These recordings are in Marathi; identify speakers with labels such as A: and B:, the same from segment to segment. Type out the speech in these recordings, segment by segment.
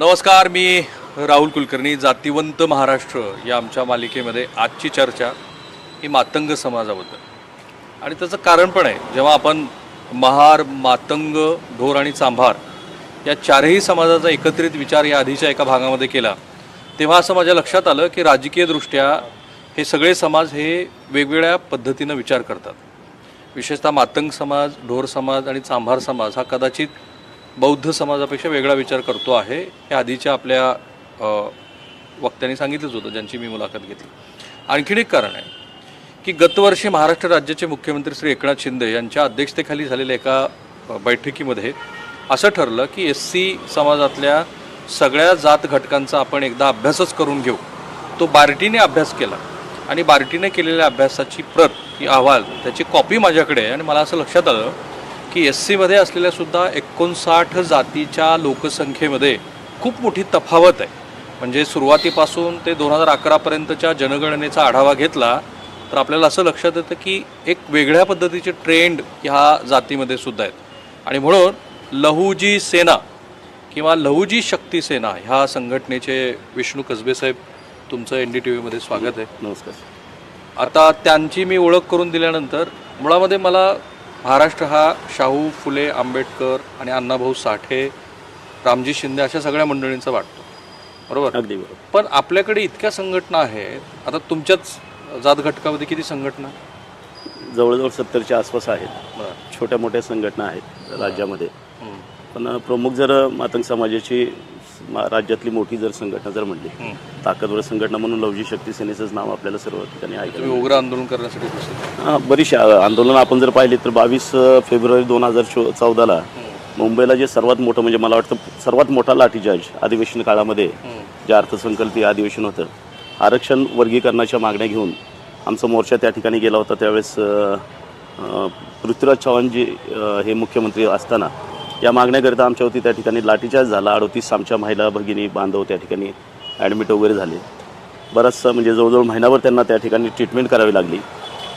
A: नमस्कार मी राहुल कुलकर्णी जातिवंत महाराष्ट्र या आमच्या मालिकेमध्ये आजची चर्चा ही मातंग समाजाबद्दल. आणि त्याचं कारण पण आहे जेव्हा आपण महार मातंग ढोर आणि चांभार या चारही समाजाचा एकत्रित विचार या आधीच्या एका भागामध्ये केला तेव्हा असं माझ्या लक्षात आलं की राजकीयदृष्ट्या हे सगळे समाज हे वेगवेगळ्या पद्धतीनं विचार करतात. विशेषतः मातंग समाज ढोर समाज आणि चांभार समाज हा कदाचित बौद्ध समाजापेक्षा वेगळा विचार करतो आहे हे आधीच्या आपल्या वक्त्यांनी सांगितलंच होतं ज्यांची मी मुलाखत घेतली. आणखीन एक कारण आहे की गतवर्षी महाराष्ट्र राज्याचे मुख्यमंत्री श्री एकनाथ शिंदे यांच्या अध्यक्षतेखाली झालेल्या एका बैठकीमध्ये असं ठरलं की एस सी समाजातल्या सगळ्या जात घटकांचा आपण एकदा अभ्यासच करून घेऊ. तो बार्टीने अभ्यास केला आणि बार्टीने केलेल्या अभ्यासाची प्रत ही अहवाल त्याची कॉपी माझ्याकडे आहे आणि मला असं लक्षात आलं की एस सीमध्ये असलेल्या सुद्धा एकोणसाठ जातीच्या लोकसंख्येमध्ये खूप मोठी तफावत आहे. म्हणजे सुरुवातीपासून ते दोन हजार अकरापर्यंतच्या जनगणनेचा आढावा घेतला तर आपल्याला असं लक्षात येतं की एक वेगळ्या पद्धतीचे ट्रेंड ह्या जातीमध्ये सुद्धा आहेत आणि म्हणून लहुजी सेना किंवा लहुजी शक्ती सेना ह्या संघटनेचे विष्णू कसबे साहेब तुमचं एन डी टी व्हीमध्ये स्वागत आहे.
B: नमस्कार.
A: आता त्यांची मी ओळख करून दिल्यानंतर मुळामध्ये मला महाराष्ट्र हा शाहू फुले आंबेडकर आणि अण्णाभाऊ साठे रामजी शिंदे अशा सगळ्या मंडळींचा वाटतो. बरोबर?
B: अगदी बरोबर.
A: पण आपल्याकडे इतक्या संघटना आहेत आता तुमच्याच जात घटकामध्ये किती संघटना?
B: जवळजवळ सत्तरच्या आसपास आहेत.
A: बरं.
B: छोट्या मोठ्या संघटना आहेत राज्यामध्ये. पण प्रमुख जर मातंग समाजाची राज्यातली मोठी जर संघटना जर म्हणली. ताकदवर संघटना म्हणून लवजी शक्ती सेनेचंच नाव आपल्याला सर्व ठिकाणी
A: तुम्ही उग्र आंदोलन करण्यासाठी
B: हां बरीचशी आंदोलनं आपण जर पाहिली तर बावीस फेब्रुवारी दोन हजार चौ चौदाला मुंबईला जे सर्वात मोठं म्हणजे मला वाटतं सर्वात मोठा लाठीचार्ज अधिवेशन काळामध्ये जे अर्थसंकल्पीय अधिवेशन होतं आरक्षण वर्गीकरणाच्या मागण्या घेऊन आमचा मोर्चा त्या ठिकाणी गेला होता त्यावेळेस पृथ्वीराज चव्हाण जे हे मुख्यमंत्री असताना या मागण्याकरिता आमच्यावरती त्या ठिकाणी लाठीचार्ज झाला. अडोतीस आमच्या महिला भगिनी बांधव त्या ठिकाणी ॲडमिट वगैरे झाले. बराचसा म्हणजे जवळजवळ महिनाभर त्यांना त्या ठिकाणी ट्रीटमेंट करावी लागली.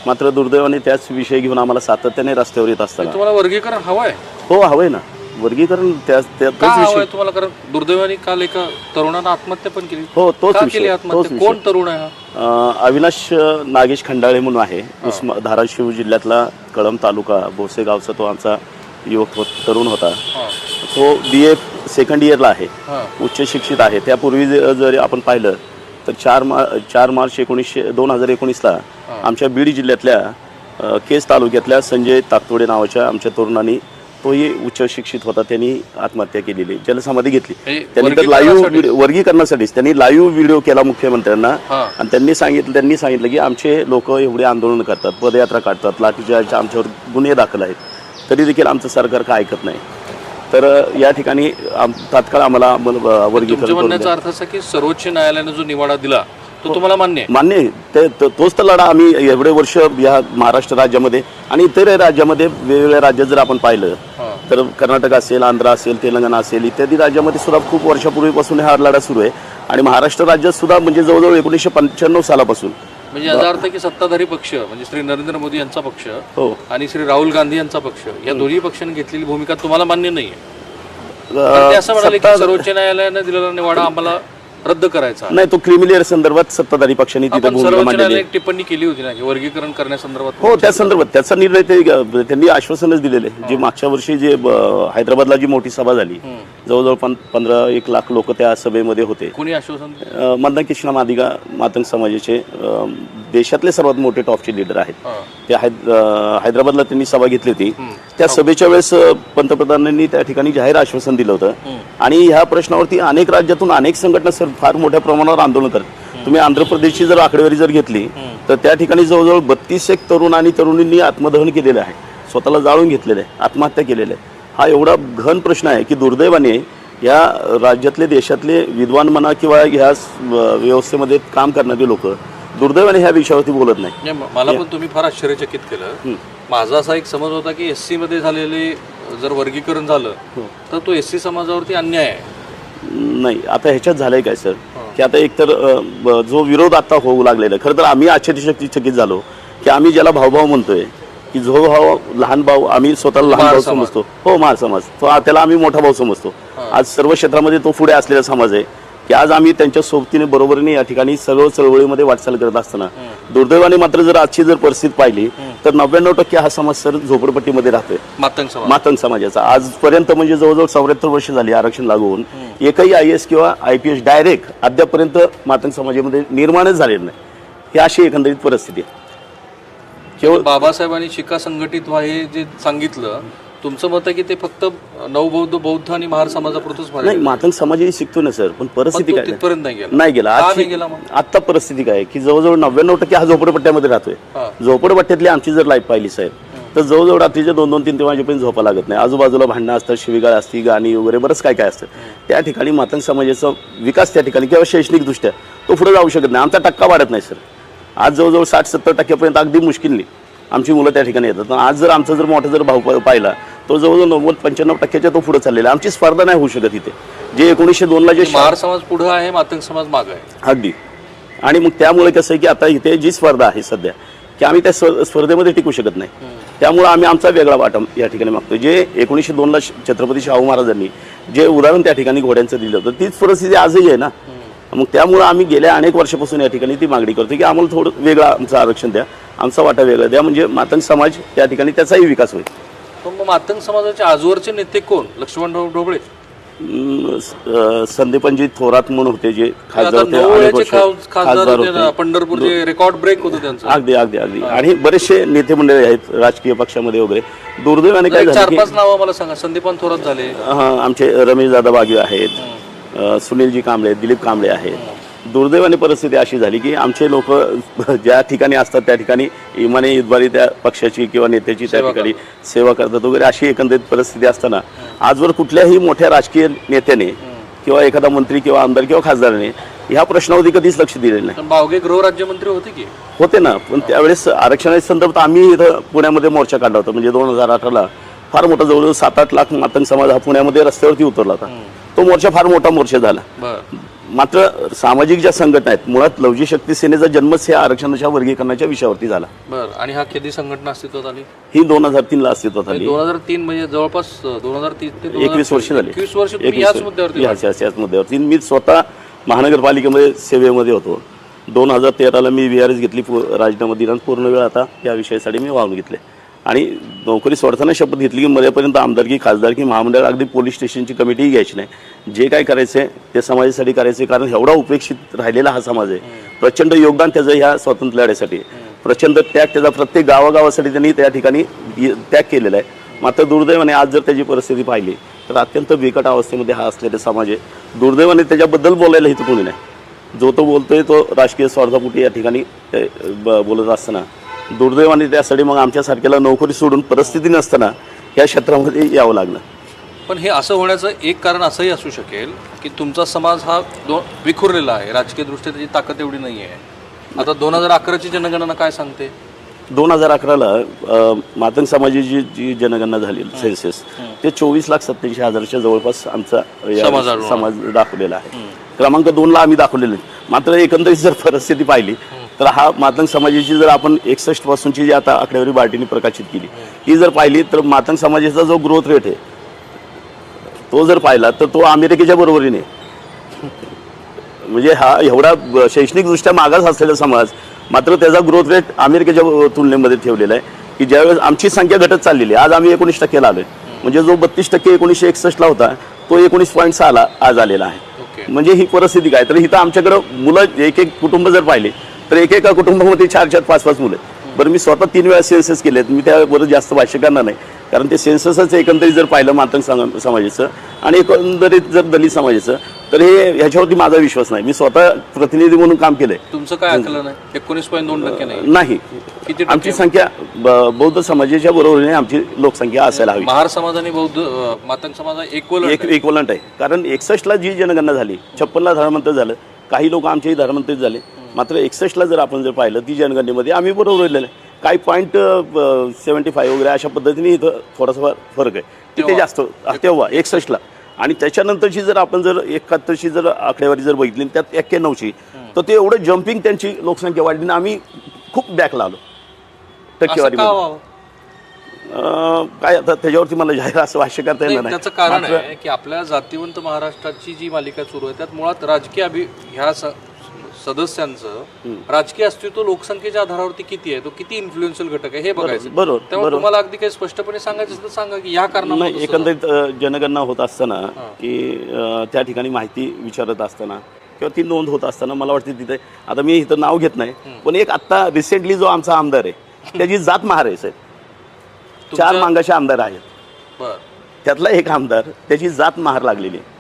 B: मात्र दुर्दैवाने त्याच विषय घेऊन आम्हाला सातत्याने रस्त्यावर येत असताना.
A: तुम्हाला वर्गीकरण हवं आहे
B: हो हवंय ना. वर्गीकरण त्या त्या-
A: का
B: तोच विषय.
A: आहे तुम्हाला? कारण दुर्दैवाने काल एका तरुणानं आत्महत्या पण केली.
B: हो तोच
A: का केली
B: विषय तोच
A: आत्महत्या
B: विषय.
A: कोण तरुण आहे हा?
B: अं, अविनाश नागेश खंडाळे म्हणून आहे. उस्मा धाराशिव जिल्ह्यातला कळंब तालुका भोसे गावचा तो आमचा युवक होत तरुण होता
A: हा.
B: तो बी ए सेकंड इयरला आहे. उच्च शिक्षित आहे त्यापूर्वी जर आपण पाहिलं तर चार मार चार मार्च एकोणीसशे दोन हजार एकोणीसला आमच्या बीड जिल्ह्यातल्या केस तालुक्यातल्या संजय ताकतोडे नावाच्या आमच्या तरुणांनी तोही उच्च शिक्षित होता त्यांनी आत्महत्या केलेली जलसमाधी घेतली त्यांनी तर
A: वर्गीकरणासाठी?
B: लाईव्ह वर्गीकरणासाठीच त्यांनी लाईव्ह व्हिडिओ केला मुख्यमंत्र्यांना. आणि त्यांनी सांगितलं त्यांनी सांगितलं की आमचे लोक एवढे आंदोलन करतात पदयात्रा काढतात लाठीचार्ज आमच्यावर गुन्हे दाखल आहेत तरी देखील आमचं सरकार काय ऐकत नाही तर या ठिकाणी आम- तात्काळ आम्हाला वर्गीकरण
A: तुमच्या
B: करून
A: म्हणण्याचा
B: द्या.
A: अर्थ असा की सर्वोच्च न्यायालयाने जो निवाडा दिला तो तुम्हाला मान्य आहे
B: मान्य आहे. ते तो- तोच तर लढा आम्ही एवढे वर्ष या महाराष्ट्र राज्यामध्ये आणि इतर राज्यामध्ये वेगवेगळ्या राज्यात जर आपण पाहिलं
A: हा.
B: तर कर्नाटक असेल आंध्र असेल तेलंगणा असेल इत्यादी राज्यामध्ये सुद्धा खूप वर्षापूर्वीपासून हा लढा सुरू आहे आणि महाराष्ट्र राज्यात सुद्धा म्हणजे जवळजवळ एकोणीसशे पंच्याण्णव सालापासून
A: म्हणजे याचा अर्थ की सत्ताधारी पक्ष म्हणजे श्री नरेंद्र मोदी यांचा पक्ष
B: हो.
A: आणि श्री राहुल गांधी यांचा पक्ष या दोन्ही पक्षांनी घेतलेली भूमिका तुम्हाला मान्य नाही आहे असं म्हणाले की सर्वोच्च न्यायालयाने दिलेला निवाडा आम्हाला रद्द करायचा
B: नाही तो क्रिमिलियर संदर्भात सत्ताधारी पक्षांनी तिथे.
A: एक टिप्पणी केली होती ना की वर्गीकरण करण्यासंदर्भात
B: हो त्या संदर्भात. त्याचा निर्णय ते त्यांनी आश्वासनच दिलेले जे मागच्या वर्षी जे हैदराबादला जी मोठी सभा झाली जवळजवळ पं- पंधरा एक लाख लोक त्या सभेमध्ये होते.
A: कोणी आश्वासन
B: मंदान कृष्णा मादिगा मातंग समाजाचे देशातले सर्वात मोठे टॉपचे लीडर आहेत. ते हैदराबादला त्यांनी सभा घेतली होती. त्या सभेच्या वेळेस पंतप्रधानांनी त्या ठिकाणी जाहीर आश्वासन दिलं होतं. आणि ह्या प्रश्नावरती अनेक राज्यातून अनेक संघटना सर फार मोठ्या प्रमाणावर आंदोलन करतात तुम्ही आंध्र प्रदेशची जर आकडेवारी जर घेतली तर त्या ठिकाणी जवळजवळ बत्तीस एक तरुण आणि तरुणींनी आत्मदहन केलेलं आहे. स्वतःला जाळून घेतलेलं आहे. आत्महत्या केलेल्या आहे. हा एवढा घन प्रश्न आहे की दुर्दैवाने या राज्यातले देशातले विद्वान म्हणा किंवा ह्या व्यवस्थेमध्ये काम करणारे लोक दुर्दैवाने ह्या विषयावरती बोलत नाही
A: मला पण तुम्ही फार आश्चर्यचकित केलं. माझा असा एक समज होता की एस सी मध्ये झालेले जर वर्गीकरण झालं तर तो एस सी समाजावरती अन्याय आहे.
B: नाही आता ह्याच्यात झालंय काय सर? की आता एकतर जो विरोध आता होऊ लागलेला आहे, खरं तर आम्ही आश्चर्यचकित झालो की आम्ही ज्याला भाऊभाऊ म्हणतोय की जो भाऊ लहान भाऊ आम्ही स्वतःला लहान भाऊ
A: समाज.
B: समजतो. हो महार समाज. तो त्याला आम्ही मोठा भाऊ समजतो. आज सर्व क्षेत्रामध्ये तो पुढे असलेला समाज आहे की आज आम्ही त्यांच्या सोबतीने बरोबरीने या ठिकाणी सर्व चळवळीमध्ये वाटचाल करत असताना दुर्दैवाने मात्र जर आजची जर परिस्थिती पाहिली तर नव्याण्णव टक्के हा समाज सर झोपडपट्टीमध्ये राहतोय.
A: मातंग समाज.
B: मातंग समाजाचा. आजपर्यंत म्हणजे जवळजवळ चौऱ्याहत्तर वर्ष झाली आरक्षण लागू होऊन एकही आय एस किंवा आय पी एस डायरेक्ट अद्यापर्यंत मातंग समाजामध्ये निर्माणच झालेलं नाही. ही अशी एकंदरीत परिस्थिती आहे. केवळ
A: बाबासाहेबांनी शिका संघटित व्हा हे जे सांगितलं तुमचं मत आहे की ते फक्त नवबौद्ध बौद्ध आणि महार समाजापुरतच
B: नाही मातंग समाजही शिकतो ना सर. पण परिस्थिती काय?
A: तिथपर्यंत नाही गेला.
B: नाही गेला.
A: का
B: आजची-
A: नाही गेला मग?
B: आत्ता परिस्थिती काय? आहे की जवळजवळ नव्याण्णव टक्के हा झोपडपट्ट्यामध्ये राहतोय. झोपडपट्ट्यातली आमची जर लाईफ पाहिली साहेब तर जवळजवळ रात्रीचे दोन दोन तीन तीन वाजेपर्यंत झोपा लागत नाही. आजूबाजूला भांडणं असतात शिवीगाळ असती गाणी वगैरे बरंच काय काय असतं. त्या ठिकाणी मातंग समाजाचा विकास त्या ठिकाणी किंवा शैक्षणिकदृष्ट्या तो पुढे जाऊ शकत नाही. आमचा टक्का वाढत नाही सर. आज जवळजवळ साठ सत्तर टक्क्यापर्यंत अगदी मुश्किलनी आमची मुलं त्या ठिकाणी येतात. पण आज जर आमचा जर मोठा जर भाऊ प- पाहिला तो जवळजवळ नव्वद पंच्याण्णव टक्क्याच्या तो पुढे चाललेला आमची स्पर्धा नाही होऊ शकत इथे. जे एकोणीसशे दोनला जे शा-
A: महार समाज पुढे आहे मातंग समाज माग आहे.
B: अगदी. आणि मग त्यामुळे कसं आहे की आता इथे जी स्पर्धा आहे सध्या की आम्ही त्या स्पर्धेमध्ये टिकू शकत नाही. त्यामुळे आम्ही आमचा वेगळा वाटा या ठिकाणी मागतो जे एकोणीसशे दोनला छत्रपती शाहू महाराजांनी जे उदाहरण त्या ठिकाणी घोड्यांचं दिलं होतं तीच परिस्थिती आजही आहे ना? मग त्यामुळे आम्ही गेल्या अनेक वर्षापासून या ठिकाणी ती मागणी करतो की आम्हाला थोडं वेगळं आमचं आरक्षण द्या आमचा वाटा वेगळा द्या म्हणजे मातंग समाज त्या ठिकाणी त्याचाही विकास होईल.
A: मग मातंग समाजाचे आजवरचे नेते कोण? लक्ष्मणराव ढोबळे.
B: संदीपनजी थोरात म्हणून होते जे खासदार होते अनेक वर्ष
A: खासदार होते पंढरपूरचे रेकॉर्ड ब्रेक होतं त्यांचं.
B: अगदी अगदी अगदी. आणि बरेचसे नेते मंडळी आहेत राजकीय पक्षामध्ये वगैरे. दुर्दैवाने काय
A: चार पाच नावं मला सांगा. संदीपान थोरात झाले.
B: हा, आमचे रमेश दादा बागे आहेत. सुनीलजी कांबळे दिलीप कांबळे आहेत. दुर्दैवाने परिस्थिती अशी झाली की आमचे लोक ज्या ठिकाणी असतात त्या ठिकाणी इमाने इतबारी त्या पक्षाची किंवा नेत्याची त्या
A: सेवा
B: ठिकाणी सेवा करतात वगैरे अशी एकंदरीत परिस्थिती असताना आजवर कुठल्याही मोठ्या राजकीय नेत्याने किंवा एखादा मंत्री किंवा आमदार किंवा खासदाराने ह्या प्रश्नावधी कधीच लक्ष दिलेलं नाही.
A: बावगे गृहराज्यमंत्री होते की?
B: होते ना पण त्यावेळेस आरक्षणाच्या संदर्भात आम्ही इथं पुण्यामध्ये मोर्चा काढला होता. म्हणजे दोन हजार अठराला फार मोठा जवळजवळ सात आठ लाख मातंग समाज हा पुण्यामध्ये रस्त्यावरती उतरला होता. तो मोर्चा फार मोठा मोर्चा झाला.
A: बर.
B: मात्र सामाजिक ज्या संघटना आहेत मुळात लवजी शक्ती सेनेचा जन्मच या आरक्षणाच्या वर्गीकरणाच्या विषयावरती झाला.
A: बर. आणि हा कधी संघटना अस्तित्वात आली?
B: ही दोन हजार तीन ला अस्तित्वात आली.
A: दोन हजार तीन म्हणजे जवळपास दोन हजार तीन ते 2023
B: एकवीस वर्ष झाली.
A: एकवीस वर्ष याच मुद्द्यावरती
B: मी स्वतः महानगरपालिकेमध्ये सेवेमध्ये होतो. दोन हजार तेराला मी व्ही आर एस घेतली राजीनामा दिला पूर्ण वेळ आता या विषयासाठी मी वाहून घेतले. आणि नोकरी सोडताना शपथ घेतली की मरेपर्यंत आमदारकी खासदारकी महामंडळ अगदी पोलीस स्टेशनची कमिटीही घ्यायची नाही. जे काय करायचं आहे ते समाजासाठी करायचं आहे कारण एवढा उपेक्षित राहिलेला हा समाज आहे. प्रचंड योगदान त्याचं ह्या स्वातंत्र्य लढ्यासाठी. प्रचंड त्याग त्याचा प्रत्येक गावागावासाठी त्यांनी त्या ठिकाणी त्याग केलेला आहे. मात्र दुर्दैवाने आज जर त्याची परिस्थिती पाहिली तर अत्यंत बिकट अवस्थेमध्ये हा असलेला समाज आहे. दुर्दैवाने त्याच्याबद्दल बोलायला इथं कोणी नाही. जो तो बोलतोय तो राजकीय स्वार्थापोटी या ठिकाणी बोलत असताना दुर्दैवाने त्यासाठी मग आमच्यासारख्याला नोकरी सोडून परिस्थिती नसताना या क्षेत्रामध्ये यावं लागलं.
A: पण हे असं होण्याचं एक कारण असंही असू शकेल की तुमचा समाज हा विखुरलेला आहे. राजकीय दृष्ट्या त्याची ताकद एवढी नाही आहे आता दोन हजार अकराची जनगणना काय सांगते?
B: दोन हजार अकराला मातंग समाजाची जी जनगणना झाली सेन्सेस ते चोवीस लाख सत्याऐंशी हजारच्या जवळपास आमचा
A: समाज
B: दाखवलेला आहे. क्रमांक दोनला आम्ही दाखवलेले. मात्र एकंदरीत जर परिस्थिती पाहिली तर हा मातंग समाजाची जर आपण एकसष्ट पासूनची जी आता आकडेवारी बार्टीने प्रकाशित केली ती जर पाहिली तर मातंग समाजाचा जो ग्रोथ रेट आहे तो जर पाहिला तर तो अमेरिकेच्या बरोबरीने. म्हणजे हा एवढा शैक्षणिकदृष्ट्या मागास असलेला समाज मात्र त्याचा ग्रोथ रेट अमेरिकेच्या तुलनेमध्ये ठेवलेला आहे की ज्यावेळेस आमची संख्या घटत चाललेली आहे आज आम्ही एकोणीस टक्केला आलोय म्हणजे जो बत्तीस टक्के एकोणीसशे एकसष्टला होता तो एकोणीस पॉईंट सहाला आज आलेला आहे. म्हणजे ही परिस्थिती काय? तर इथं आमच्याकडं मुलं एक एक कुटुंब जर पाहिले तर एक एका कुटुंबामध्ये चार चार पाच पाच मुलं आहेत. बरं मी स्वतः तीन वेळा सेन्सस केलेत मी त्यावर जास्त भाष्य करणार नाही. कारण ते सेन्ससच एकंदरीत जर पाहिलं मातंग सम- समाजाचं आणि एकंदरीत जर दलित समाजाचं तर हे ह्याच्यावरती माझा विश्वास नाही. मी स्वतः प्रतिनिधी म्हणून काम केलंय.
A: तुमचं काय आकलन आहे? एकोणीस पॉईंट दोन टक्के नाही.
B: आमची संख्या बौद्ध समाजाच्या बरोबरीने आमची लोकसंख्या असायला हवी.
A: महार समाज आणि बौद्ध मातंग समाज
B: इक्वलंट आहे. कारण एकसष्टला जी जनगणना झाली छप्पनला धर्मांतर झालं काही लोक आमच्याही धर्मांतरित झाले. मात्र एकसष्टला जर आपण जर पाहिलं ती जनगणनेमध्ये आम्ही बरोबर आहे. काही पॉईंट सेवन्टी फाय वगैरे अशा पद्धतीने इथं थोडासा फार फरक आहे. तिथे. जास्त तेव्हा एकसष्टला. आणि त्याच्यानंतरची जर आपण जर एकाहत्तरची जर आकडेवारी जर बघितली त्यात एक्क्याण्णवची तर ते एवढं जम्पिंग त्यांची लोकसंख्या वाढली आणि आम्ही खूप बॅकला आलो टक्केवारी काय आता त्याच्यावरती मला जाहीर असं भाष्य करता
A: नाही,
B: येणार
A: त्याचं
B: नाही
A: कारण आहे की आपल्या जातीवंत महाराष्ट्राची जी मालिका सुरू आहे त्यात मुळात राजकीय अभि ह्या सदस्यांचं राजकीय अस्तित्व लोकसंख्येच्या आधारावरती किती आहे? तो किती इन्फ्लुएन्शियल घटक आहे? हे बघायचं.
B: बरोबर
A: त्यामुळे तुम्हाला अगदी काही स्पष्टपणे सांगायचं असेल तर सांगा की या कारणामुळे
B: नाही एकंदरीत जनगणना होत असताना की त्या ठिकाणी माहिती विचारत असताना किंवा ती नोंद होत असताना मला वाटते तिथे आता मी इथं नाव घेत नाही पण एक आत्ता रिसेंटली जो आमचा आमदार आहे त्याची जात महार आहे साहेब. चार मांगाचे आमदार आहेत. त्यातला एक आमदार त्याची जात महार लागलेली आहे.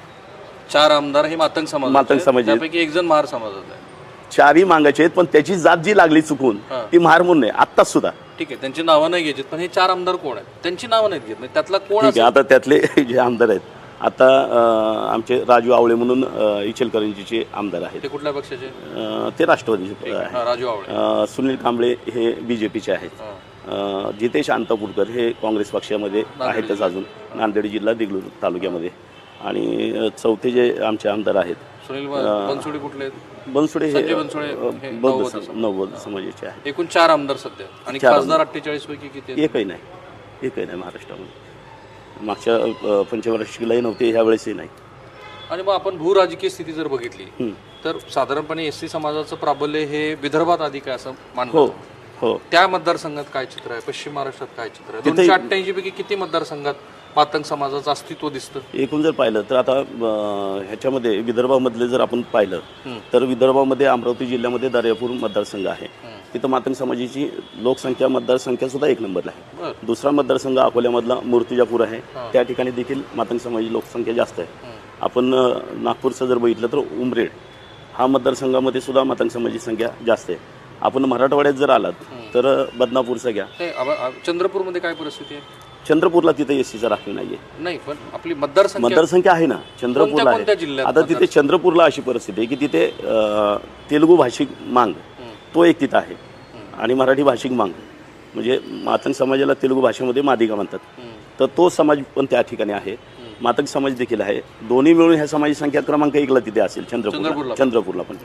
A: चार आमदार हे मातंग समाज
B: मातंग.
A: त्यापैकी एक जण महार समाजाचा आहे.
B: चारही मांगाचे आहेत पण त्याची जात जी लागली चुकून
A: हा.
B: ती महार म्हणून आहे आत्ताच सुद्धा.
A: ठीक आहे त्यांची नावं नाही घ्यायची पण हे चार आमदार कोण आहेत? त्यांची नावं नाहीत घेत म्हणजे त्यातला कोण
B: ठीक आहे आता त्यातले जे आमदार आहेत आता अ, आमचे राजू आवळे म्हणून अ, इचलकरंजीचे आमदार आहेत.
A: ते कुठल्या पक्षाचे?
B: अ, ते राष्ट्रवादीचे आहे.
A: हा, राजू आवळे.
B: अ, सुनील कांबळे हे बी जे पीचे आहेत.
A: हा.
B: अ, जितेश अंतपुरकर हे काँग्रेस पक्षामध्ये आहेतच अजून नांदेड जिल्हा देगलूर तालुक्यामध्ये. आणि अ, चौथे जे आमचे आमदार आहेत
A: सुनील बनसोडे कुठले आहेत?
B: बनसोडे हे
A: संजय बनसोडे हे
B: बौद्ध सम- समाजाचे आहेत.
A: एकूण चार आमदार सध्या. आणि
B: चार
A: खासदार अठ्ठेचाळीस पैकी किती आहेत?
B: एकही नाही. एकही नाही महाराष्ट्रामध्ये. मागच्या अ, पंचवार्षिकलाही नव्हते ह्या वेळेसही नाही.
A: आणि मग आपण भू राजकीय स्थिती जर बघितली
B: हं.
A: तर साधारणपणे एस सी समाजाचं प्राबल्य हे विदर्भात अधिक आहे असं
B: हो
A: मानलं
B: हो.
A: त्या मतदारसंघात काय चित्र आहे? पश्चिम महाराष्ट्रात काय चित्र आहे? दोनशे अठ्ठ्याऐंशी पैकी किती मतदारसंघात मातंग समाजाचं अस्तित्व दिसतं.
B: एकूण जर पाहिलं तर आता ह्याच्यामध्ये विदर्भामधले जर आपण पाहिलं तर विदर्भामध्ये अमरावती जिल्ह्यामध्ये दर्यापूर मतदारसंघ आहे. तिथं मातंग समाजाची लोकसंख्या मतदारसंख्या सुद्धा एक नंबरला आहे. दुसरा मतदारसंघ अकोल्यामधला मूर्तिजापूर आहे. त्या ठिकाणी देखील मातंग समाजाची लोकसंख्या जास्त आहे. आपण नागपूरचं जर बघितलं तर उमरेड हा मतदारसंघामध्ये सुद्धा मातंग समाजाची संख्या जास्त आहे. आपण मराठवाड्यात जर आलात तर बदनापूरचा घ्या.
A: नाही, आबा- आ- चंद्रपूरमध्ये काय परिस्थिती आहे?
B: चंद्रपूरला तिथे एस सीचा राखीव नाही आहे
A: नाही पण आपली मतदारसंख्या
B: मतदारसंख्या आहे ना चंद्रपूरला
A: कोणत्या
B: आहे.
A: जिल्ह्यात
B: आता तिथे चंद्रपूरला अशी परिस्थिती आहे की तिथे अ, तेलुगू भाषिक मांग तो एक तिथं आहे. आणि मराठी भाषिक मांग म्हणजे मातंग समाजाला तेलुगू भाषेमध्ये मादिका म्हणतात. तर तो समाज पण त्या ठिकाणी आहे. मातंग समाज देखील आहे. दोन्ही मिळून ह्या समाजाची संख्या क्रमांक एकला तिथे असेल
A: चंद्रपूरला.
B: चंद्रपूरला पण.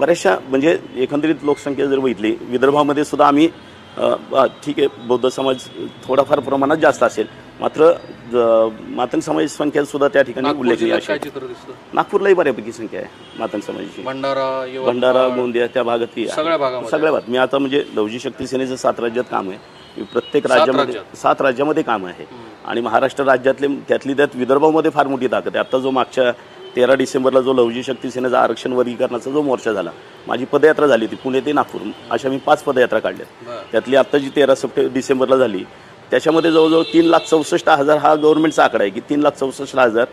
B: बऱ्याचशा म्हणजे एकंदरीत लोकसंख्या जर बघितली विदर्भामध्ये सुद्धा आम्ही ठीक आहे बौद्ध समाज थोडाफार प्रमाणात जास्त असेल. मात्र मातंग समाजाची संख्या सुद्धा त्या ठिकाणी उल्लेखनीय नागपूरलाही बऱ्यापैकी संख्या आहे मातंग समाजाची.
A: भंडारा
B: भंडारा गोंदिया त्या भागातही आहे.
A: सगळ्या
B: भागात. मी आता म्हणजे लवजी शक्ती सेनेचं सात राज्यात काम आहे. प्रत्येक राज्यामध्ये? सात राज्यामध्ये काम आहे. आणि महाराष्ट्र राज्यातले त्यातली त्यात विदर्भामध्ये फार मोठी ताकद आहे. आता जो मागच्या तेरा डिसेंबरला जो लवजी शक्ती सेनेचा आरक्षण वर्गीकरणाचा जो मोर्चा झाला माझी पदयात्रा झाली होती पुणे ते नागपूर अशा मी पाच पदयात्रा काढल्या. त्यातली आत्ता जी तेरा सप्टेंबर डिसेंबरला झाली त्याच्यामध्ये जवळजवळ तीन लाख चौसष्ट हजार हा गव्हर्नमेंटचा आकडा आहे की तीन लाख चौसष्ट हजार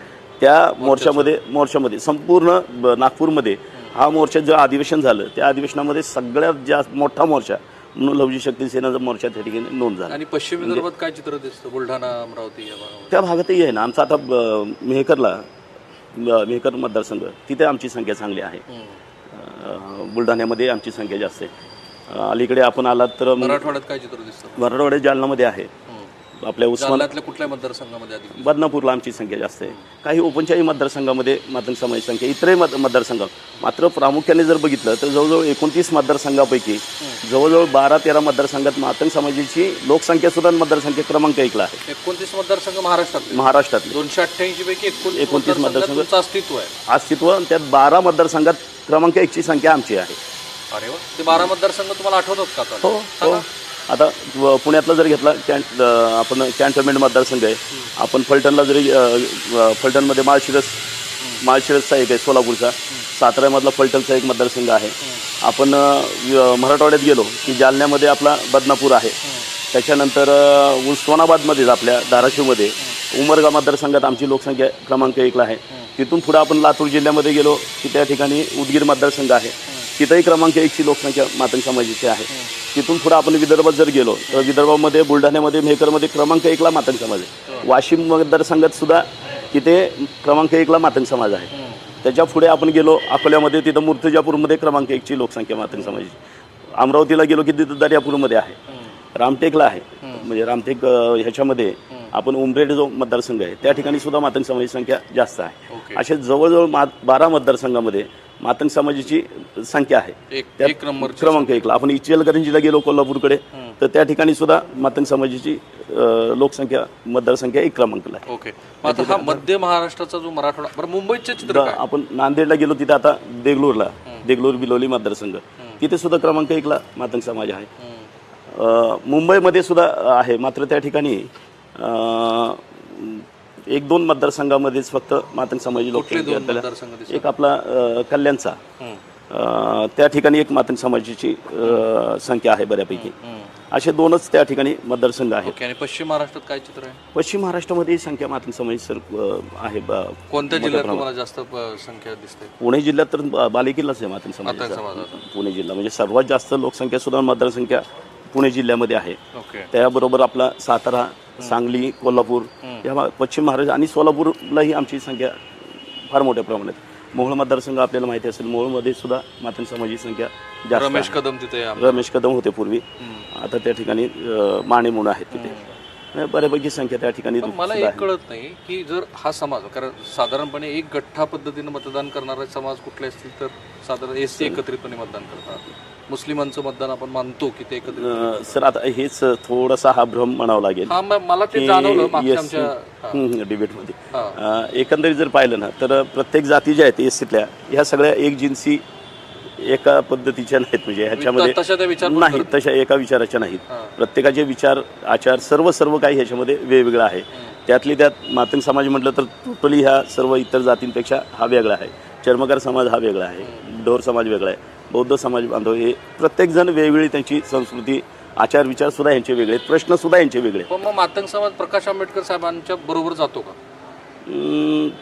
B: त्या मोर्चामध्ये मोर्चामध्ये संपूर्ण नागपूरमध्ये हा मोर्चा जे अधिवेशन झालं त्या अधिवेशनामध्ये सगळ्यात जास्त मोठा मोर्चा म्हणून लवजी शक्ती सेनेचा मोर्चा त्या ठिकाणी नोंद झाला.
A: आणि पश्चिम विदर्भात काय चित्र दिसतं? बुलढाणा अमरावती
B: त्या भागातही आहे ना आमचा आता मेहकरला मेहकर मतदारसंघ तिथे आमची संख्या चांगली आहे. बुलढाण्यामध्ये आमची संख्या जास्त आहे. अलीकडे आपण आलात तर
A: मराठवाड्यात काय चित्र दिसतं?
B: मराठवाड्यात जालनामध्ये आहे. आपल्या उस्मान
A: जालन्यातल्या कुठल्या मतदारसंघामध्ये
B: बदनापूरला आमची संख्या जास्त आहे. काही ओपनच्याही मतदारसंघामध्ये मतदान समाजाची संख्या इतरही मत मतदारसंघ. मात्र प्रामुख्याने जर बघितलं तर जवळजवळ एकोणतीस मतदारसंघापैकी जवळजवळ बारा तेरा मतदारसंघात मातंग समाजाची लोकसंख्या सुद्धा मतदारसंख्या क्रमांक एकला आहे.
A: एकोणतीस मतदारसंघ महाराष्ट्रात
B: महाराष्ट्रातले.
A: दोनशे अठ्ठ्याऐंशी पैकी एकोणतीस
B: 29
A: मतदारसंघात
B: मतदारसंघ.
A: अस्तित्व आहे.
B: अस्तित्व आणि त्यात बारा मतदारसंघात क्रमांक एकची संख्या आमची आहे.
A: अरे ते बारा मतदारसंघ तुम्हाला आठवतात का?
B: हो हो. आता व- पुण्यातला जर घेतला कॅन्ट आपण कॅन्टोन्मेंट मतदारसंघ आहे. आपण फलटणला जरी फलटणमध्ये माळशिरस माळशिरसचा एक आहे सोलापूरचा. साताऱ्यामधला फलटणचा एक मतदारसंघ आहे. आपण य- मराठवाड्यात गेलो की जालन्यामध्ये आपला बदनापूर आहे. त्याच्यानंतर अं, उस्मानाबादमध्येच आपल्या धाराशिवमध्ये उमरगा मतदारसंघात आमची लोकसंख्या क्रमांक एकला आहे. तिथून पुढे आपण लातूर जिल्ह्यामध्ये गेलो की त्या ठिकाणी उदगीर मतदारसंघ आहे. तिथंही क्रमांक एकची लोकसंख्या मातंग समाजाची आहे. तिथून पुढे आपण विदर्भात जर गेलो तर विदर्भामध्ये बुलढाण्यामध्ये मेहकरमध्ये क्रमांक एकला मातंग समाज आहे. वाशिम मतदारसंघात सुद्धा तिथे क्रमांक एकला मातंग समाज आहे. त्याच्या पुढे आपण गेलो अकोल्यामध्ये तिथं मूर्तिजापूरमध्ये क्रमांक एकची लोकसंख्या मातंग समाजाची अमरावतीला गेलो की तिथं दर्यापूरमध्ये आहे. रामटेकला आहे. म्हणजे रामटेक ह्याच्यामध्ये आपण उमरेड जो मतदारसंघ आहे त्या ठिकाणी सुद्धा मातंग समाजाची संख्या जास्त आहे. असे जवळजवळ मा बारा मतदारसंघामध्ये मातंग समाजाची संख्या आहे.
A: एक एक नंबर
B: क्रमांक. एकला. आपण इचलकरंजीला गेलो कोल्हापूरकडे तर त्या ठिकाणी सुद्धा मातंग समाजाची लोकसंख्या मतदारसंख्या एक क्रमांकला आहे.
A: ओके. आता हा मध्य महाराष्ट्राचा जो मराठवाडा बरं मुंबईचे चित्र
B: आपण नांदेडला गेलो तिथे आता देगलूरला देगलूर बिलोली मतदारसंघ. तिथे सुद्धा क्रमांक एकला मातंग समाज आहे. मुंबईमध्ये सुद्धा आहे मात्र त्या ठिकाणी एक दोन मतदारसंघामध्येच फक्त मातंग समाजी लोक? एक आपला कल्याणचा. त्या ठिकाणी एक मातंग समाजाची संख्या आहे बऱ्यापैकी. असे दोनच त्या ठिकाणी मतदारसंघ आहेत.
A: आणि पश्चिम महाराष्ट्रात काय चित्र आहे?
B: पश्चिम महाराष्ट्रामध्ये ही संख्या मातंग समाजाची सर आहे
A: कोणत्या जिल्ह्यात तुम्हाला जास्त संख्या दिसते?
B: पुणे जिल्ह्यात तर बालेकिल्लाच आहे मातंग समाजाचा. पुणे जिल्हा. म्हणजे सर्वात जास्त लोकसंख्या सुद्धा मतदारसंख्या पुणे जिल्ह्यामध्ये आहे. त्याबरोबर आपला सातारा सांगली कोल्हापूर या पश्चिम महाराष्ट्र आणि सोलापूरलाही आमची संख्या फार मोठ्या प्रमाणात मोहोळ मतदारसंघ आपल्याला माहिती असेल मोहोळमध्ये सुद्धा मातंग समाजाची संख्या जास्त
A: रमेश. कदम तिथे.
B: रमेश कदम होते पूर्वी. आता त्या ठिकाणी माने म्हणून आहेत तिथे. म्हणजे बऱ्यापैकी संख्या त्या ठिकाणी
A: मला एक कळत नाही की जर हा समाज कारण साधारणपणे एक गठ्ठा पद्धतीने मतदान करणारे समाज कुठले असतील तर साधारण एस सी एकत्रितपणे मतदान करतात. मुस्लिमांचं मतदान आपण मानतो की ते एकत्रित
B: अं, सर आता हेच थोडासा हा भ्रम म्हणावा लागेल
A: हा मला ते
B: डिबेटमध्ये. एकंदरीत जर पाहिलं ना तर प्रत्येक जाती ज्या आहेत एस सीतल्या ह्या सगळ्या एक जिन्सी एका पद्धतीच्या नाहीत. म्हणजे ह्याच्यामध्ये नाही तशा एका विचाराच्या नाहीत. प्रत्येकाचे विचार आचार सर्व सर्व काही ह्याच्यामध्ये वेगवेगळं आहे. त्यातली त्यात मातंग समाज म्हटलं तर टोटली ह्या सर्व इतर जातींपेक्षा हा वेगळा आहे. चर्मकार समाज हा वेगळा आहे. ढोर समाज वेगळा आहे. बौद्ध समाज बांधव हे प्रत्येकजण वेगवेगळी त्यांची संस्कृती आचार विचार सुद्धा यांचे वेगळे प्रश्न सुद्धा यांचे वेगळे.
A: पण मग मातंग समाज प्रकाश आंबेडकर साहेबांच्या बरोबर जातो का?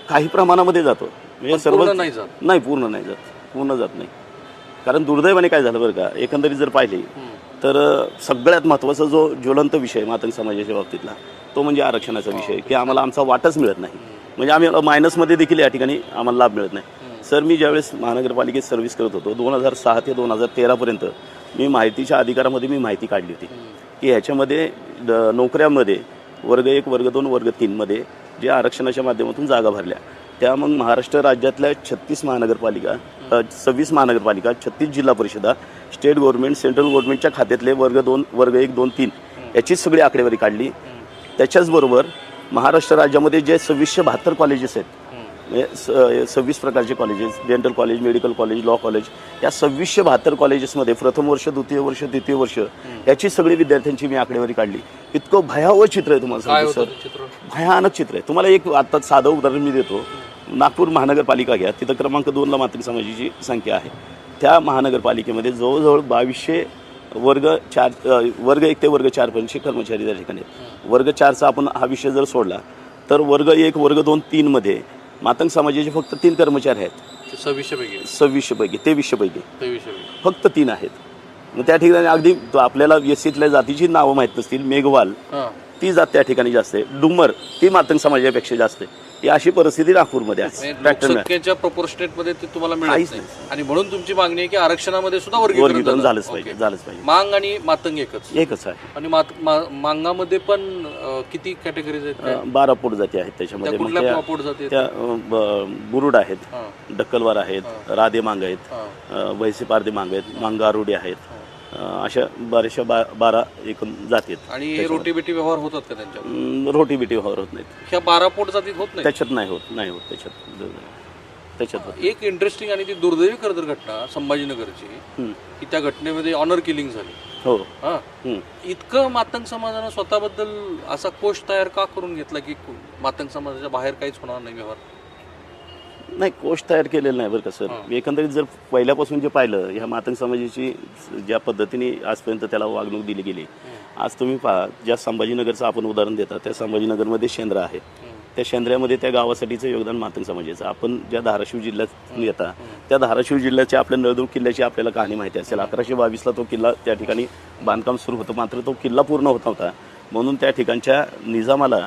B: काही प्रमाणामध्ये जातो. म्हणजे सर्व
A: नाही जात.
B: नाही पूर्ण नाही जात. पूर्ण जात नाही. कारण दुर्दैवाने काय झालं बरं का एकंदरीत जर पाहिली तर सगळ्यात महत्त्वाचा जो ज्वलंत विषय मातंग समाजाच्या बाबतीतला तो म्हणजे आरक्षणाचा विषय की आम्हाला आमचा वाटच मिळत नाही. म्हणजे आम्ही मायनसमध्ये देखील या ठिकाणी आम्हाला लाभ मिळत नाही. सर मी ज्यावेळेस महानगरपालिकेत सर्व्हिस करत होतो दोन हजार सहा ते दोन हजार तेरापर्यंत मी माहितीच्या अधिकारामध्ये मी माहिती काढली होती. की ह्याच्यामध्ये नोकऱ्यामध्ये वर्ग एक वर्ग दोन वर्ग तीनमध्ये जे आरक्षणाच्या माध्यमातून जागा भरल्या. त्या मग महाराष्ट्र राज्यातल्या छत्तीस महानगरपालिका सव्वीस महानगरपालिका छत्तीस जिल्हा परिषदा स्टेट गव्हर्नमेंट सेंट्रल गव्हर्नमेंटच्या खात्यातले वर्ग दोन वर्ग एक दोन तीन याचीच सगळी आकडेवारी काढली. त्याच्याचबरोबर महाराष्ट्र राज्यामध्ये जे सव्वीसशे बहात्तर कॉलेजेस आहेत म्हणजे स- सव्वीस प्रकारचे colleges dental college medical college law college या सव्वीसशे बहात्तर कॉलेजेसमध्ये प्रथम वर्ष द्वितीय वर्ष तृतीय वर्ष याची सगळी विद्यार्थ्यांची मी आकडेवारी काढली. इतकं भयावह चित्र आहे तुम्हाला सांगतो सर. भयानक चित्र आहे. तुम्हाला एक आता साधं उदाहरण मी देतो. नागपूर महानगरपालिका घ्या तिथं क्रमांक दोनला मातृ समाजाची संख्या आहे. त्या महानगरपालिकेमध्ये जवळजवळ बावीसशे वर्ग चार वर्ग एक ते वर्ग चारपर्यंतचे कर्मचारी त्या ठिकाणी. वर्ग चारचा आपण हा विषय जर सोडला तर वर्ग एक वर्ग दोन तीनमध्ये मातंग समाजाचे फक्त तीन कर्मचारी आहेत.
A: सव्वीसशे पैकी
B: सव्वीसशे पैकी तेवीसशे पैकी.
A: तेवीसशे पैकी.
B: फक्त तीन आहेत. मग त्या ठिकाणी अगदी तो आपल्याला एसीतल्या जातीची नावं माहीत नसतील. मेघवाल
A: हा.
B: ती जात त्या ठिकाणी जास्त आहे. डुमर ती मातंग समाजापेक्षा जास्त आहे. ही अशी परिस्थिती नागपूरमध्ये आहे.
A: म्हणजे. लोकसंख्येच्या proportionate मध्ये ते तुम्हाला मिळत
B: काहीच
A: नाही. आणि म्हणून तुमची मागणी आहे की आरक्षणामध्ये सुद्धा वर्गीकरण
B: वर्गीकरण
A: झालं.
B: झालंच. पाहिजे झालंच पाहिजे.
A: मांग आणि मातंग एकच.
B: एकच आहे.
A: आणि मात- मा- मांगामध्ये पण अं, किती कॅटेगरीज आहेत? काय?
B: अं, बारा पोट जाती आहेत
A: त्या
B: त्याच्यामध्ये. मग
A: कुठल्या
B: त्या
A: पोट जाती
B: त्या अं, ब- बुरुड आहेत
A: हा,
B: डक्कलवार आहेत राधे मांग आहेत
A: हा.
B: अं, वैसे पारदे मांग आहेत मांगारुडी आहेत. अशा बऱ्याचशा बा बारा एकूण जाती आहेत
A: आणि रोटी बिटी व्यवहार होतात का त्यांच्या
B: अं, रोटी बिटी व्हावर होत नाहीत.
A: ह्या बारा पोट जातीत होत नाही
B: त्याच्यात नाही होत नाही होत त्याच्यात त्याच्यात होत
A: एक इंटरेस्टिंग आणि ती दुर्दैवी खरं तर घटना संभाजीनगरची
B: हं.
A: की त्या घटनेमध्ये ऑनर किलिंग झाली.
B: हो.
A: हा?
B: हं.
A: इतकं मातंग समाजानं स्वतःबद्दल असा कोश तयार का करून घेतला की मातंग समाजाच्या बाहेर काहीच होणार नाही व्यवहार?
B: नाही कोष तयार केलेलं नाही बरं का सर. एकंदरीत जर पहिल्यापासून जे पाहिलं ह्या मातंग समाजाची ज्या पद्धतीने आजपर्यंत त्याला वागणूक दिली गेली आज तुम्ही पहा ज्या संभाजीनगरचं आपण उदाहरण देता त्या संभाजीनगरमध्ये शेंद्रा आहे. त्या शेंद्र्यामध्ये त्या गावासाठीचं योगदान मातंग समाजाचं. आपण ज्या धाराशिव जिल्ह्यात येता त्या धाराशिव जिल्ह्याच्या आपल्या नळदुर्ग किल्ल्याची आपल्याला कहाणी माहिती असेल. अकराशे बावीसला तो किल्ला त्या ठिकाणी बांधकाम सुरू होतं. मात्र तो किल्ला पूर्ण होत नव्हता. म्हणून त्या ठिकाणच्या निजामाला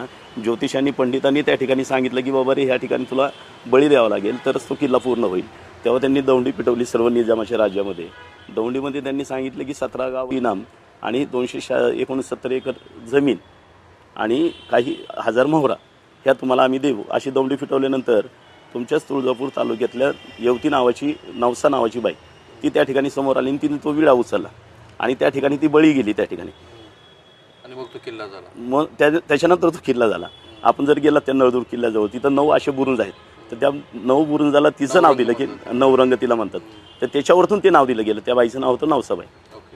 B: ज्योतिषांनी पंडितांनी त्या ठिकाणी सांगितलं की बाबा रे ह्या ठिकाणी तुला बळी द्यावा लागेल तरच तो किल्ला पूर्ण होईल. तेव्हा त्यांनी दौंडी पिटवली सर्व निजामाच्या राज्यामध्ये. दौंडीमध्ये त्यांनी सांगितलं की सतरा गाव इनाम आणि दोनशे शा एकोणसत्तर एकर जमीन आणि काही हजार मोहरा ह्या तुम्हाला आम्ही देऊ. अशी दौंडी फिटवल्यानंतर तुमच्याच तुळजापूर तालुक्यातल्या येवती नावाची नवसा नावाची बाई ती त्या ठिकाणी समोर आली आणि तिने तो विडा उचलला आणि त्या ठिकाणी ती बळी गेली त्या ठिकाणी.
A: आणि मग तो किल्ला झाला.
B: मग त्या त्याच्यानंतर तो किल्ला झाला. आपण जर गेला त्या नळदूर किल्ल्याजवळ तिथं नऊ असे बुरुज आहेत. तर त्या नऊ बुरुजाला तिचं नाव दिलं की नवरंग तिला म्हणतात. तर त्याच्यावरतून ते नाव दिलं गेलं. त्या बाईचं नाव होतं नवसाबाई.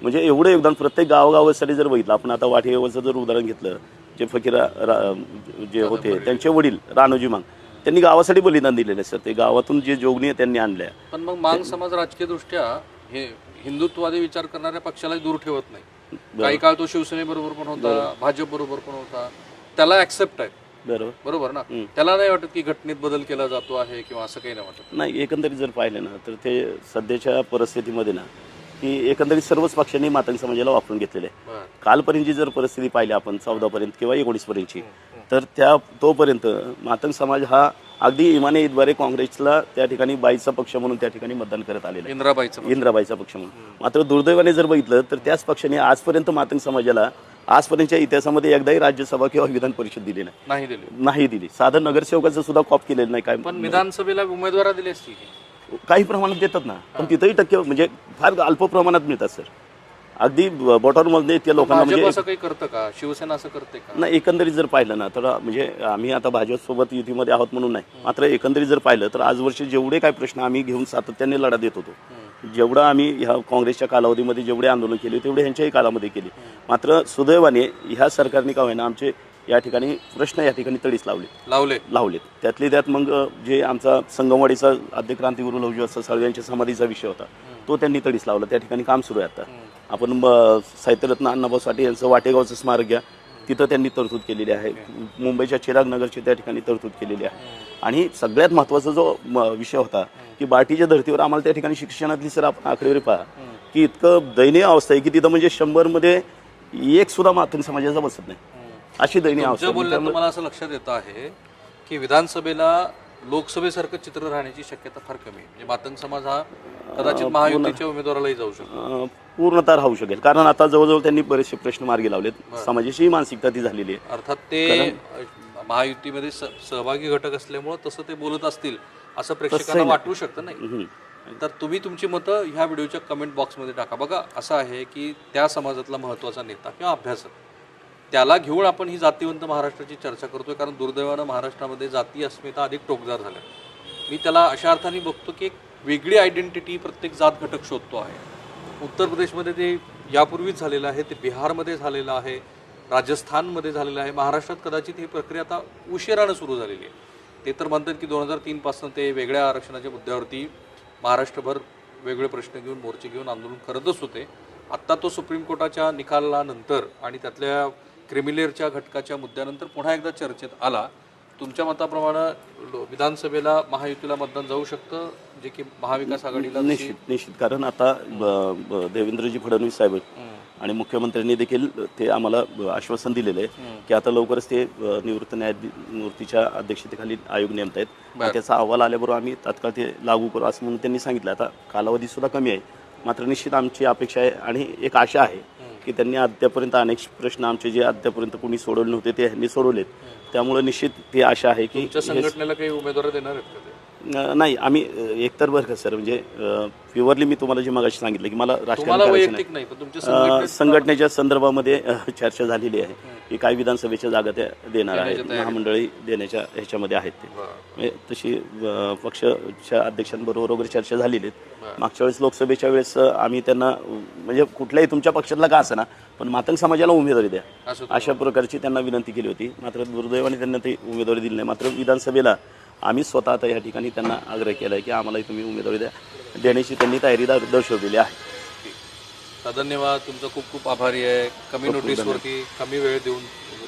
B: म्हणजे एवढं योगदान प्रत्येक गावगावासाठी जर बघितलं आपण आता वाटेगावचं जर उदाहरण घेतलं जे फकीरा जे होते त्यांचे वडील राणोजी मांग त्यांनी गावासाठी बलिदान दिलेले सर. ते गावातून जे जोगणी त्यांनी आणल्या.
A: पण मग मांग समाज राजकीय दृष्ट्या हे हिंदुत्ववादी विचार करणाऱ्या पक्षाला दूर ठेवत नाही. काही काळ तो शिवसेनेबरोबर पण होता भाजप बरोबर पण होता. त्याला ऍक्सेप्ट आहे.
B: बरोबर.
A: बरोबर ना? त्याला नाही वाटत की घटनेत बदल केला जातो आहे किंवा असं काही नाही वाटत.
B: नाही एकंदरीत जर पाहिलं ना तर ते सध्याच्या परिस्थितीमध्ये ना की एकंदरीत सर्वच पक्षांनी मातंग समाजाला वापरून घेतलेले कालपर्यंतची जर परिस्थिती पाहिली आपण चौदापर्यंत किंवा एकोणीसपर्यंतची तर त्या तोपर्यंत मातंग समाज हा अगदी इमानेद्वारे काँग्रेसला त्या ठिकाणी बाईचा पक्ष म्हणून त्या ठिकाणी मतदान करत आलेलं आहे.
A: इंद्राबाईचं
B: इंद्राबाईचा पक्ष म्हणून. मात्र दुर्दैवाने जर बघितलं तर त्याच पक्षाने आजपर्यंत मातंग समाजाला आजपर्यंतच्या इतिहासामध्ये एकदाही राज्यसभा किंवा विधान परिषद दिली नाही.
A: दिले.
B: नाही दिली. साधं नगरसेवकाचं सुद्धा कॉप केलेलं नाही. काय
A: पण विधानसभेला उमेदवार दिले असतील की?
B: काही प्रमाणात देतात ना. पण तिथंही टक्के म्हणजे फार अल्प प्रमाणात मिळतात सर अगदी बॉटरमध्ये त्या लोकांना
A: भाजप
B: म्हणजे
A: असं काही करतं का? शिवसेना असं करते का?
B: नाही एकंदरीत जर पाहिलं ना तर म्हणजे आम्ही आता भाजपसोबत युतीमध्ये आहोत म्हणून नाही. मात्र एकंदरीत जर पाहिलं तर आजवरचे जेवढे काही प्रश्न आम्ही घेऊन सातत्याने लढा देत होतो जेवढं आम्ही ह्या काँग्रेसच्या कालावधीमध्ये जेवढे आंदोलन केले तेवढे ह्यांच्याही कालामध्ये केले. मात्र सुदैवाने ह्या सरकारने का होईना आमचे या ठिकाणी प्रश्न या ठिकाणी तडीस लावले.
A: लावले.
B: लावलेत. त्यातले त्यात मग जे आमचा संगमवाडीचा आद्य क्रांतिगुरू लवजी असं साळवे यांच्या समाधीचा विषय होता. तो त्यांनी तडीस लावला. त्या ठिकाणी काम सुरू आहे आता. आपण साहित्यरत्न अण्णाभाऊ साठे यांचं वाटेगावचं स्मारक घ्या. तिथं त्यांनी तरतूद केलेली आहे. मुंबईच्या चिराग नगरची त्या ठिकाणी तरतूद केलेली आहे. आणि सगळ्यात महत्त्वाचा जो विषय होता की बाटीच्या धर्तीवर आम्हाला त्या ठिकाणी शिक्षणातली सर आपण आकडेवारी पहा. की इतकं दयनीय अवस्था आहे की तिथं म्हणजे शंभरमध्ये एक सुद्धा मातंग समाजाचा बसत नाही. अशी दयनीय अवस्था
A: मला असं लक्षात येतं आहे की विधानसभेला लोकसभेसारखं चित्र राहण्याची शक्यता फार कमी आहे. म्हणजे मातंग समाज हा कदाचित महायुतीच्या उमेदवारालाही जाऊ शकतो.
B: पूर्णतः राहू शकेल. कारण आता जवळजवळ त्यांनी बरेचसे प्रश्न मार्गी लावलेत. समाजाची मानसिकता ती झालेली आहे.
A: अर्थात ते महायुतीमध्ये सहभागी घटक असल्यामुळं तसं ते बोलत असतील असं प्रेक्षकांना वाटू शकतं नाही. तर तुम्ही तुमची मतं ह्या व्हिडिओच्या कमेंट बॉक्समध्ये टाका. बघा असं आहे की त्या समाजातला महत्त्वाचा नेता किंवा अभ्यासक त्याला घेऊन आपण ही जातीवंत महाराष्ट्राची चर्चा करतोय कारण दुर्दैवानं महाराष्ट्रामध्ये जाती अस्मिता अधिक टोकदार झाल्या. मी त्याला अशा अर्थाने बघतो की एक वेगळी आयडेंटिटी प्रत्येक जात घटक शोधतो आहे. उत्तर प्रदेशमध्ये ते यापूर्वीच झालेलं आहे ते बिहारमध्ये झालेलं आहे राजस्थानमध्ये झालेलं आहे महाराष्ट्रात कदाचित ही प्रक्रिया आता उशिरानं सुरू झालेली आहे. ते तर म्हणतात की दोन हजार तीनपासून ते वेगळ्या आरक्षणाच्या मुद्द्यावरती महाराष्ट्रभर वेगळे प्रश्न घेऊन मोर्चे घेऊन आंदोलन करतच होते. आत्ता तो सुप्रीम कोर्टाच्या निकालानंतर आणि त्यातल्या क्रिमिलेअरच्या घटकाच्या मुद्द्यानंतर पुन्हा एकदा चर्चेत आला. तुमच्या मताप्रमाणे विधानसभेला महायुतीला मतदान जाऊ शकतं जे की महाविकास आघाडीला
B: निश्चित निश्चित. कारण आता देवेंद्रजी फडणवीस साहेब आणि मुख्यमंत्र्यांनी देखील ते आम्हाला आश्वासन दिलेलं आहे की आता लवकरच ते निवृत्त न्यायाधीशच्या अध्यक्षतेखाली आयोग नेमत आहेत. त्याचा अहवाल आल्याबरोबर आम्ही तात्काळ ते लागू करू असं म्हणून त्यांनी सांगितलं. आता कालावधी सुद्धा कमी आहे. मात्र निश्चित आमची अपेक्षा आहे आणि एक आशा आहे की त्यांनी अद्यापर्यंत अनेक प्रश्न आमचे जे अद्यापर्यंत कोणी सोडवले नव्हते ते ह्यांनी सोडवलेत. त्यामुळे निश्चित ती आशा आहे की
A: संघटनेला काही उमेदवार देणार आहेत
B: नाही आम्ही एकतर बरं का सर म्हणजे प्युअरली मी तुम्हाला जे मगाशी सांगितलं की मला राजकारण संघटनेच्या संदर्भामध्ये चर्चा झालेली आहे की काही विधानसभेच्या जागा त्या देणार आहेत. महामंडळी देण्याच्या ह्याच्यामध्ये आहेत ते. म्हणजे तशी पक्षाच्या अध्यक्षांबरोबर वगैरे चर्चा झालेली आहे मागच्या वेळेस लोकसभेच्या वेळेस आम्ही त्यांना म्हणजे कुठल्याही तुमच्या पक्षातला का ना पण मातंग समाजाला उमेदवारी द्या.
A: असं
B: अशा प्रकारची त्यांना विनंती केली होती. मात्र दुर्दैवाने त्यांना ती उमेदवारी दिली नाही. मात्र विधानसभेला आम्ही स्वतः आता या ठिकाणी त्यांना आग्रह केला आहे की आम्हालाही तुम्ही उमेदवारी द्या. देण्याची त्यांनी तयारी दा- दर्शवलेली आहे.
A: धन्यवाद. तुमचं खूप खूप आभारी आहे. कमी नोटीसवरती कमी वेळ देऊन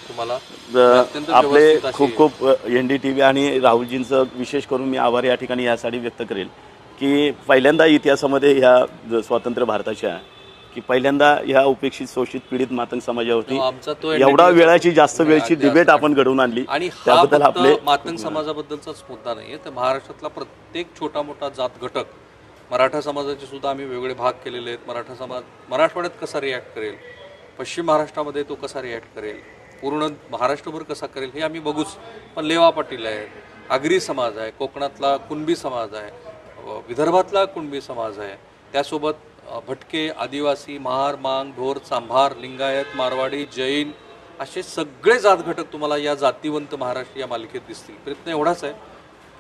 A: तुम्हाला. अत्यंत
B: आपले
A: व्यवस्थित अशी-
B: खूप खूप एन डी टी व्ही आणि राहुलजींचं विशेष करून मी आभार या ठिकाणी यासाठी व्यक्त करेल की पहिल्यांदा इतिहासामध्ये ह्या ज- स्वातंत्र्य भारताच्या की पहिल्यांदा ह्या उपेक्षित शोषित पीडित मातंग समाजावरती
A: आमचा तो
B: एवढा वेळाची जास्त वेळची डिबेट आपण घडवून आणली.
A: आणि हा
B: त्याबद्दल
A: फक्त
B: आपले
A: मातंग समाजाबद्दलचाच मुद्दा नाहीये. तर महाराष्ट्रातला प्रत्येक छोटा मोठा जात घटक मराठा समाजाचे सुद्धा आम्ही वेगळे भाग केलेले आहेत. मराठा समाज मराठवाड्यात कसा रिॲक्ट करेल? पश्चिम महाराष्ट्रामध्ये तो कसा रिॲक्ट करेल? पूर्ण महाराष्ट्रभर कसा करेल? हे आम्ही बघूच. पण लेवा पाटील आहेत आगरी समाज आहे कोकणातला कुणबी समाज आहे अ, विदर्भातला कुणबी समाज आहे त्यासोबत भटके आदिवासी महार मांग ढोर चांभार लिंगायत मारवाडी जैन असे सगळे जात घटक तुम्हाला या जातीवंत महाराष्ट्र या मालिकेत दिसतील. प्रयत्न एवढाच आहे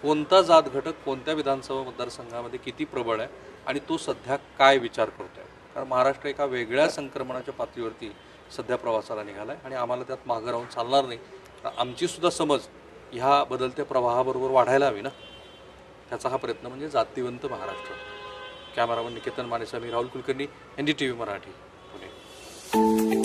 A: कोणता जात घटक कोणत्या विधानसभा मतदारसंघामध्ये किती प्रबळ आहे आणि तो सध्या काय विचार करतो आहे कारण महाराष्ट्र एका वेगळ्या संक्रमणाच्या पातळीवरती सध्या प्रवासाला निघाला आहे आणि आम्हाला त्यात मागं राहून चालणार नाही. तर आमची सुद्धा समज ह्या बदलत्या प्रवाहाबरोबर वाढायला हवी ना? त्याचा हा प्रयत्न म्हणजे जातीवंत Maharashtra. Cameraman Niketan Mane Sameer Rahul Kulkarni N D T V Marathi Pune.